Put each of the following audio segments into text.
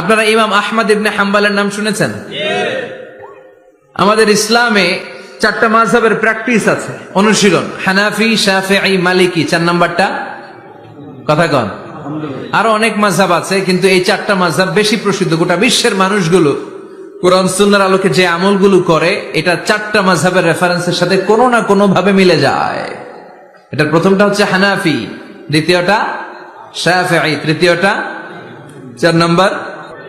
আপনারা ইমাম আহমদ ইবনে হাম্বালের নাম শুনেছেন? আমাদের ইসলামে চারটা মাযহাবের প্র্যাকটিস আছে। অনুশীলন, হানাফি, শাফিঈ, মালিকি, চার নাম্বারটা? কথা কন। আরও অনেক মাযহাব আছে, কিন্তু এই চারটা মাযহাব বেশি প্রসিদ্ধ। গোটা বিশ্বের মানুষগুলো কোরআন, সুন্নাহর আলোকে যে আমলগুলো করে, এটা চারটা মাযহাবের রেফারেন্সের সাথে কোনো না কোনো ভাবে মিলে যায়। এটার প্রথমটা হচ্ছে হানাফি, দ্বিতীয়টা শাফিঈ, তৃতীয়টা চার নম্বর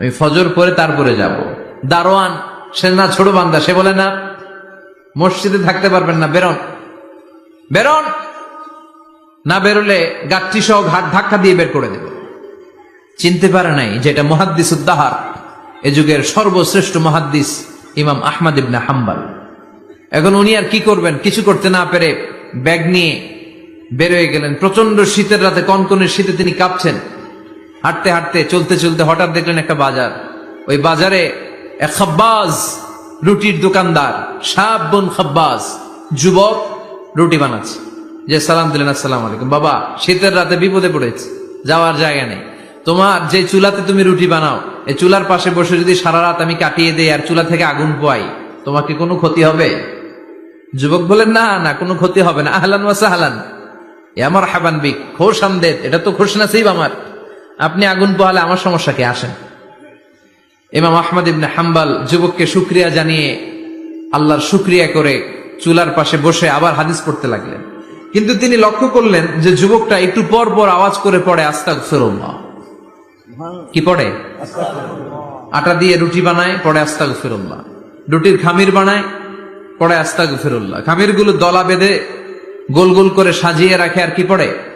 আমি ফজর পরে তারপরে যাব। দারোয়ান, সে না ছোট বান্দা, সে বলে, না, মসজিদে থাকতে পারবেন না, বেরোন। বেরোন? না বেরোলে গাঠটি সহ ঘাট ধাক্কা দিয়ে বের করে দেবে। চিনতে পারে নাই যে এটা মহাদ্দিস উদ্দাহার, এ যুগের সর্বশ্রেষ্ঠ মহাদ্দিস ইমাম আহমদ ইবনে হাম্বাল। এখন উনি আর কি করবেন? কিছু করতে না পেরে ব্যাগ নিয়ে বেরোয় গেলেন। প্রচণ্ড শীতের রাতে কনকনের শীতে তিনি কাঁপছেন। হাঁটতে হাঁটতে, চলতে চলতে হঠাৎ দেখলেন একটা বাজার। ওই বাজারে এক খাব্বাজ রুটির দোকানদার সাবন খাব্বাজ, যুবক রুটি বানাচ্ছে। যে সালাম দিলেন, আসসালাম আলাইকুম। বাবা, শীতের রাতে বিপদে পড়েছে, যাওয়ার জায়গা নেই। তোমার যে চুলাতে তুমি রুটি বানাও, এই চুলার পাশে বসে যদি সারা রাত আমি কাটিয়ে দেই আর চুলা থেকে আগুন পোয়াই তোমাকে কোনো ক্ষতি হবে? যুবক বলেন না না, কোনো ক্ষতি হবে না। আহলান ওয়াসা এ আমার হাবান বিক, খোশ আমদেদ, এটা তো খোশ নাসিব আমার। আপনি আগুন পোহালে আমার সমস্যা কি? আসেন। ইমাম আহমদ ইবনে হাম্বাল যুবককে শুক্রিয়া জানিয়ে আল্লাহর শুক্রিয়া করে চুলার পাশে বসে আবার হাদিস পড়তে লাগলেন। কিন্তু তিনি লক্ষ্য করলেন যে যুবকটা একটু পর পর আওয়াজ করে পড়ে আস্তাক কি পড়ে? আটা দিয়ে রুটি বানায়, পড়ে আস্তাক ফেরুল্লাহ রুটির খামির বানায়, পড়ে আস্তাক ফেরুল্লাহ খামিরগুলো দলা বেঁধে গোল গোল করে সাজিয়ে রাখে আর কি পড়ে?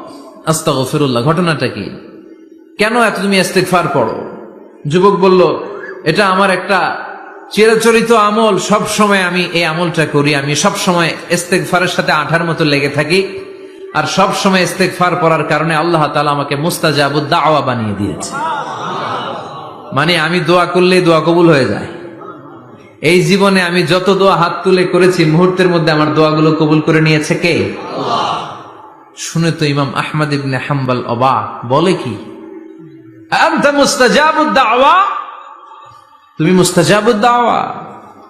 আস্তাক ফিরুল্লাহ ঘটনাটা কি? কেন এত তুমি ইস্তেগফার পড়ো? যুবক বলল, এটা আমার একটা চিরাচরিত আমল, সব সময় আমি এই আমলটা করি, আমি সব সময় ইস্তেগফারের সাথে আঠার মতো লেগে থাকি আর সব সময় ইস্তেগফার পড়ার কারণে আল্লাহ তাআলা আমাকে মুস্তাজাবুদ দাওয়া বানিয়ে দিয়েছে। মানে আমি দোয়া করলেই দোয়া কবুল হয়ে যায়। এই জীবনে আমি যত দোয়া হাত তুলে করেছি, মুহূর্তের মধ্যে আমার দোয়াগুলো কবুল করে নিয়েছে কে? শুনে তো ইমাম আহমদ ইবনে হাম্বাল অবাক। বলে কি? তুমি মুস্তাজাবুদ দাওয়া?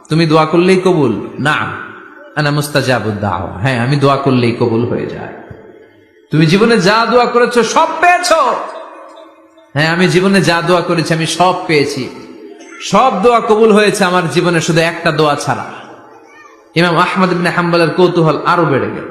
তুমি দোয়া করলেই কবুল? না, আনা মুস্তাজাবুদ্দাহ হ্যাঁ আমি দোয়া করলেই কবুল হয়ে যায়। তুমি জীবনে যা দোয়া করেছ সব পেয়েছ? হ্যাঁ আমি জীবনে যা দোয়া করেছি আমি সব পেয়েছি। সব দোয়া কবুল হয়েছে আমার জীবনে, শুধু একটা দোয়া ছাড়া। ইমাম আহমদ ইবনে হাম্বলের কৌতূহল আরও বেড়ে গেল।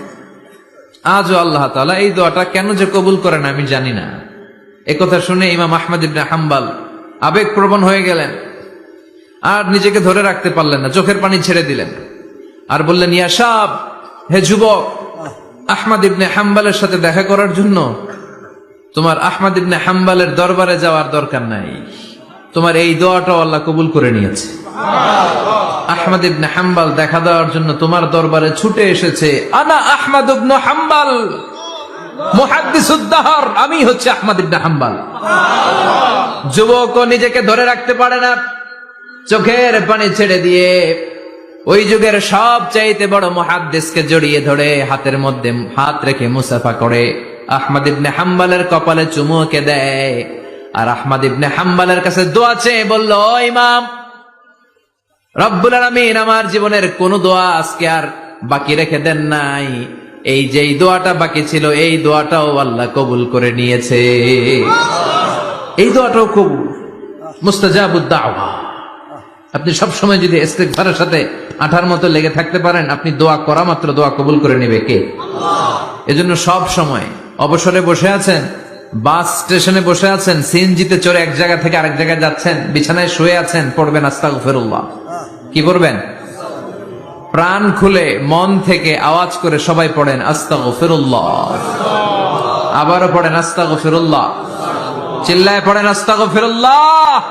আজও আল্লাহ তাআলা এই দোয়াটা কেন যে কবুল করেন আমি জানি না। একথা শুনে ইমাম আহমদ ইবনে হাম্বাল আবেগ প্রবণ হয়ে গেলেন। আর নিজেকে ধরে রাখতে পারলেন না, চোখের পানি ছেড়ে দিলেন। আর বললেন ইয়াসাব হে যুবক, আহমদ ইবনে হাম্বালের সাথে দেখা করার জন্য তোমার আহমদ ইবনে হাম্বালের দরবারে যাওয়ার দরকার নাই। তোমার এই দোয়াটাও আল্লাহ কবুল করে নিয়েছে। আহমদ ইবনে হাম্বাল দেখা দেওয়ার জন্য তোমার দরবারে ছুটে এসেছে। আনা আহমদ ইবনে হাম্বাল। মুহাদ্দিসুদ্দাহর আমি হচ্ছে আহমদ ইবনে হাম্বাল। যুবক ও নিজেকে ধরে রাখতে পারে না। চোখের পানি ছেড়ে দিয়ে ওই যুগের সব চাইতে বড় মহাদ্দেশকে জড়িয়ে ধরে হাতের মধ্যে হাত রেখে মুসাফা করে। আহমদ ইবনে হাম্বালের কপালে চুমুকে দেয়। আর আহমদ ইবনে হাম্বালের কাছে দোয়া চেয়ে বলল, "ও ইমাম, রব্বুল আলামিন, আমার জীবনের কোন দোয়া আজকে আর বাকি রেখে দেন নাই। এই যে দোয়াটা বাকি ছিল, এই দোয়াটাও আল্লাহ কবুল করে নিয়েছে। এই দোয়াটাও কবুল মুস্তাজাবুদ্দাওয়া আপনি সব সময় যদি সাথে আঠার মতো লেগে থাকতে পারেন, আপনি দোয়া করা মাত্র দোয়া কবুল করে নেবে কে? এজন্য সব সময় অবসরে বসে আছেন বাস স্টেশনে বসে আছেন, সিএনজিতে চড়ে এক জায়গা থেকে আরেক জায়গায় যাচ্ছেন, বিছানায় শুয়ে আছেন, পড়বেন আস্তাগফিরুল্লাহ। কি করবেন প্রাণ খুলে মন থেকে আওয়াজ করে সবাই পড়েন আস্তাগফিরুল্লাহ। আবারও পড়েন আস্তাগফিরুল্লাহ। চিল্লায় পড়েন আস্তাগফিরুল্লাহ।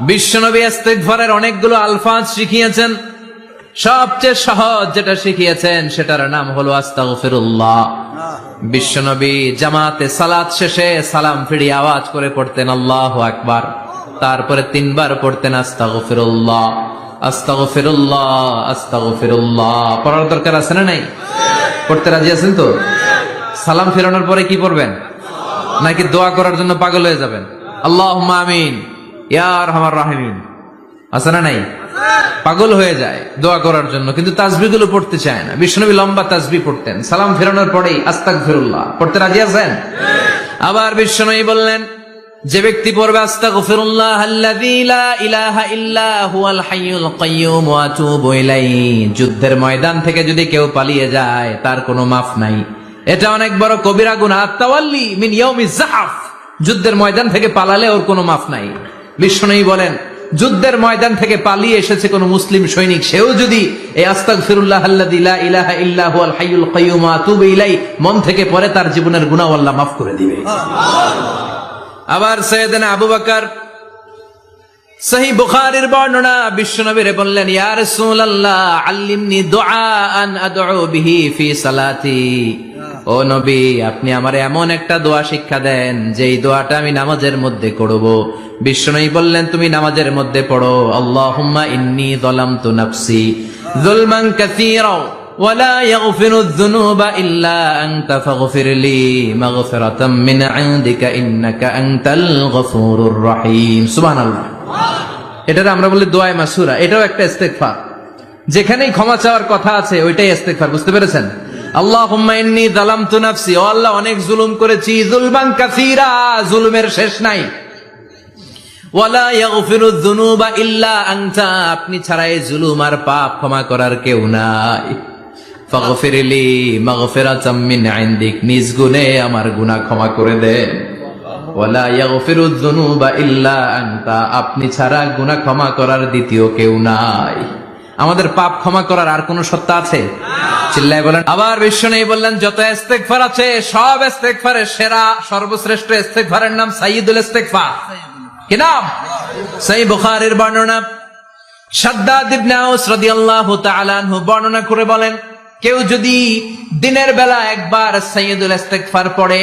বিশ্বনবী ইস্তেগফারের অনেকগুলো আলফাজ শিখিয়েছেন। সবচেয়ে সহজ যেটা শিখিয়েছেন, সেটার নাম হলো আস্তাগফিরুল্লাহ। বিশ্বনবী জামাতে সালাত শেষে সালাম ফিরিয়ে আওয়াজ করে পড়তেন, আল্লাহ আকবার। তারপরে তিনবার পড়তেন, আস্তাগফিরুল্লাহ। আস্তাগফিরুল্লাহ। আস্তাগফিরুল্লাহ। পড়ার দরকার আছে না নাই? পড়তে রাজি আছেন তো? সালাম ফেরানোর পরে কি পড়বেন? নাকি দোয়া করার জন্য পাগল হয়ে যাবেন? আল্লাহ আমিন। ইয়ার আমার রাহিমিন। আছে না নাই? পাগল হয়ে যায় দোয়া করার জন্য, কিন্তু তাজবি গুলো পড়তে চায় না। বিষ্ণবী লম্বা তাজবি পড়তেন। সালাম ফেরানোর পরেই আস্তাক ফিরুল্লাহ পড়তে রাজি আছেন? আবার বিষ্ণবী বললেন, যে ব্যক্তি পড়বে আস্তাগফিরুল্লাহ যুদ্ধের ময়দান থেকে যদি কেউ পালিয়ে যায়, তার কোনো মাফ নাই। এটা অনেক বড় কবিরা গুনাহ। মিন ইয়াউমিজ যুদ্ধের ময়দান থেকে পালালে ওর কোনো মাফ নাই। বিষ্ণু বলেন যুদ্ধের ময়দান থেকে পালিয়ে এসেছে কোন মুসলিম সৈনিক। সেও যদি এই আতুবু ইলাইহি, মন থেকে পড়ে তার জীবনের আল্লাহ মাফ করে দিবে। আবার সৈয়দনা আবু বকর সহি বুখারীর বর্ণনা বিশ্বনবীরে বললেন, ইয়া রাসূলুল্লাহ, আল্লিমনি দুআআন আদউ বিহি ফি সালাতি। ও নবী আপনি আমারে এমন একটা দোয়া শিক্ষা দেন যেই দোয়াটা আমি নামাজের মধ্যে করব বিশ্বনবী বললেন তুমি নামাজের মধ্যে পড়ো আল্লাহুম্মা ইন্নী যালামতু নাফসি যুলমান কাসীরা ولا يغفر الذنوب إلا أنت فاغفر لي مغفرة من عندك إنك أنت الغفور الرحيم سبحان الله এটার আমরা বলি দোয়ায় মাসুরা এটাও একটা ইস্তেগফার যেখানেই ক্ষমা চাওয়ার কথা আছে ওইটাই ইস্তেগফার বুঝতে পেরেছেন আল্লাহ, অনেক জুলুম করেছি। কাসীরা, জুলুমের শেষ নাই। আপনি ছাড়া এই জুলুম আর পাপ ক্ষমা করার কেউ নাই। নিজ গুণে আমার গুনাহ ক্ষমা করে আনতা, আপনি ছাড়া গুনাহ ক্ষমা করার দ্বিতীয় কেউ নাই। আমাদের পাপ ক্ষমা করার আর কোন সত্তা আছে? চিল্লায় বলেন, আবার বিশ্ব নেই বললেন, যত ইস্তেকফার আছে, সব ইস্তেকফারের সেরা, সর্বশ্রেষ্ঠ ইস্তেকফারের নাম সাইয়্যিদুল ইস্তেগফার। কি নাম? সেই বুখারের বর্ণনা। বর্ণনা করে বলেন, কেউ যদি দিনের বেলা একবার সৈয়দুল ইস্তেকফার পড়ে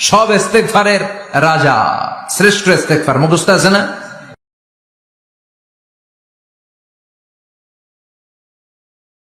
সব ইস্তেকফারের রাজা শ্রেষ্ঠ ইস্তেকফার মুখস্থ আছে না?